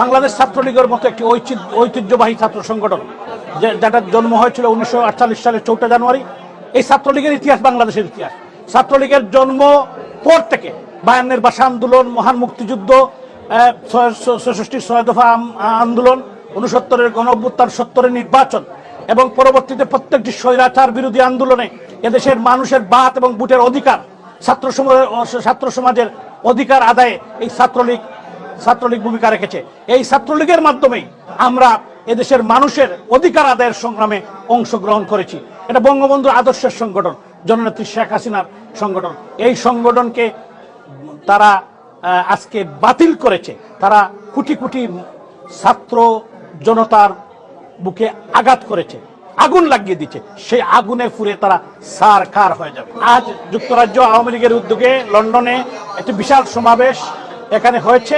বাংলাদেশ ছাত্রলীগের মতো একটি ঐতিহ্যবাহী ছাত্র সংগঠন যেটার জন্ম হয়েছিল উনিশশো আটচল্লিশ সালের চৌঠা জানুয়ারি, এই ছাত্রলীগের ইতিহাস বাংলাদেশের ইতিহাস। ছাত্রলীগের জন্ম পর থেকে বায়ান্নের ভাষা আন্দোলন, মহান মুক্তিযুদ্ধ ছেষট্টির ছয় দফা আন্দোলন উনসত্তরের গণ সত্তরের নির্বাচন এবং পরবর্তীতে প্রত্যেকটি স্বৈরাচার বিরোধী আন্দোলনে এদেশের মানুষের বাত এবং বুটের অধিকার, ছাত্র ছাত্র সমাজের অধিকার আদায়ে এই ছাত্রলীগ ছাত্রলীগ ভূমিকা রেখেছে। এই ছাত্রলীগের মাধ্যমেই আমরা এদেশের মানুষের অধিকার আদায়ের সংগ্রামে অংশগ্রহণ করেছি। এটা বঙ্গবন্ধুর আদর্শের সংগঠন, জননেত্রী শেখ হাসিনার সংগঠন। এই সংগঠনকে তারা আজকে বাতিল করেছে। তারা কোটি কোটি ছাত্র জনতার বুকে আঘাত করেছে। আগুন লাগিয়ে দিচ্ছে সেই আগুনে ফুরে তারা সার কার হয়ে যাবে। আজ যুক্তরাজ্য আওয়ামী লীগের উদ্যোগে লন্ডনে একটি বিশাল সমাবেশ এখানে হয়েছে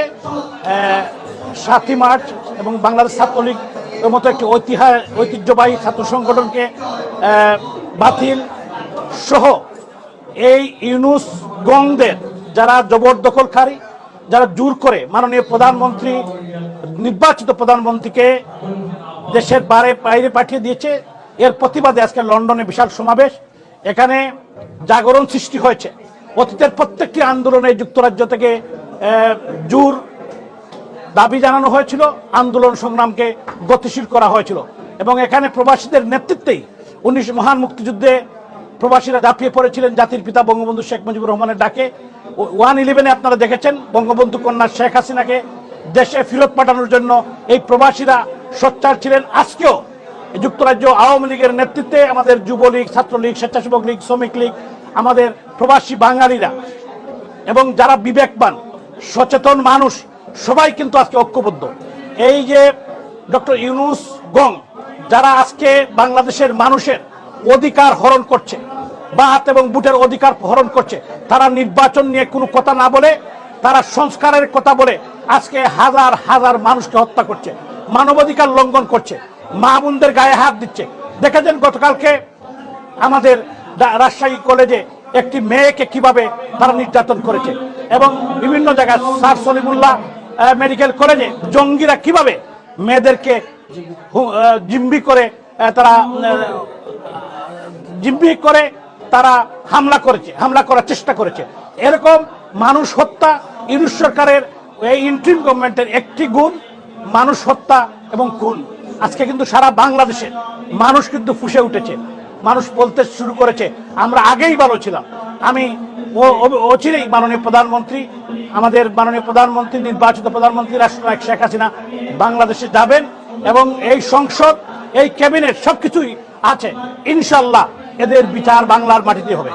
সাতই মার্চ এবং বাংলাদেশ ছাত্রলীগ মতো একটি ঐতিহাস ঐতিহ্যবাহী ছাত্র সংগঠনকে বাতিল সহ এই ইউনুস গংদের যারা জবরদখলকারী, যারা জোর করে মাননীয় প্রধানমন্ত্রী, নির্বাচিত প্রধানমন্ত্রীকে দেশের বাইরে বাইরে পাঠিয়ে দিয়েছে, এর প্রতিবাদে আজকে লন্ডনে বিশাল সমাবেশ। এখানে জাগরণ সৃষ্টি হয়েছে। অতীতের প্রত্যেকটি আন্দোলনে যুক্তরাজ্য থেকে জোর দাবি জানানো হয়েছিল, আন্দোলন সংগ্রামকে গতিশীল করা হয়েছিল। এবং এখানে প্রবাসীদের নেতৃত্বেই উনিশ মহান মুক্তিযুদ্ধে প্রবাসীরা ঝাঁপিয়ে পড়েছিলেন জাতির পিতা বঙ্গবন্ধু শেখ মুজিবুর রহমানের ডাকে। ওয়ান ইলেভেনে আপনারা দেখেছেন, বঙ্গবন্ধু কন্যা শেখ হাসিনাকে দেশে ফেরত পাঠানোর জন্য এই প্রবাসীরা সোচ্চার ছিলেন। আজকেও যুক্তরাজ্য আওয়ামী লীগের নেতৃত্বে আমাদের যুবলীগ, ছাত্রলীগ, স্বেচ্ছাসেবক লীগ, শ্রমিক লীগ, আমাদের প্রবাসী বাঙালিরা এবং যারা বিবেকবান সচেতন মানুষ, সবাই কিন্তু আজকে ঐক্যবদ্ধ। এই যে ডক্টর ইউনুস গং, যারা আজকে বাংলাদেশের মানুষের অধিকার হরণ করছে বাহাত এবং বুটের অধিকার হরণ করছে, তারা নির্বাচন নিয়ে কোনো কথা না বলে, তারা সংস্কারের কথা বলে আজকে হাজার হাজার মানুষকে হত্যা করছে, মানবাধিকার লঙ্ঘন করছে মা বোনদের গায়ে হাত দিচ্ছে। দেখেছেন গতকালকে আমাদের রাজশাহী কলেজে একটি মেয়েকে কীভাবে তারা নির্যাতন করেছে? এবং বিভিন্ন জায়গায় স্যার সলিমুল্লাহ মেডিকেল কলেজে জঙ্গিরা কীভাবে মেয়েদেরকে জিম্বি করে তারা জিম্বি করে তারা হামলা করেছে, হামলা করার চেষ্টা করেছে। এরকম মানুষ হত্যা ইউনুস সরকারের এই ইন্ট্রিম গভর্নমেন্টের একটি গুণ, মানুষ হত্যা এবং খুন। আজকে কিন্তু সারা বাংলাদেশে মানুষ কিন্তু ফুসে উঠেছে। মানুষ বলতে শুরু করেছে, আমরা আগেই ভালো ছিলাম। আমি অচিরেই মাননীয় প্রধানমন্ত্রী। আমাদের মাননীয় প্রধানমন্ত্রী, নির্বাচিত প্রধানমন্ত্রী রাষ্ট্র রাষ্ট্রনায়ক শেখ হাসিনা বাংলাদেশে যাবেন এবং এই সংসদ, এই ক্যাবিনেট সবকিছুই আছে। ইনশাল্লাহ এদের বিচার বাংলার মাটিতে হবে।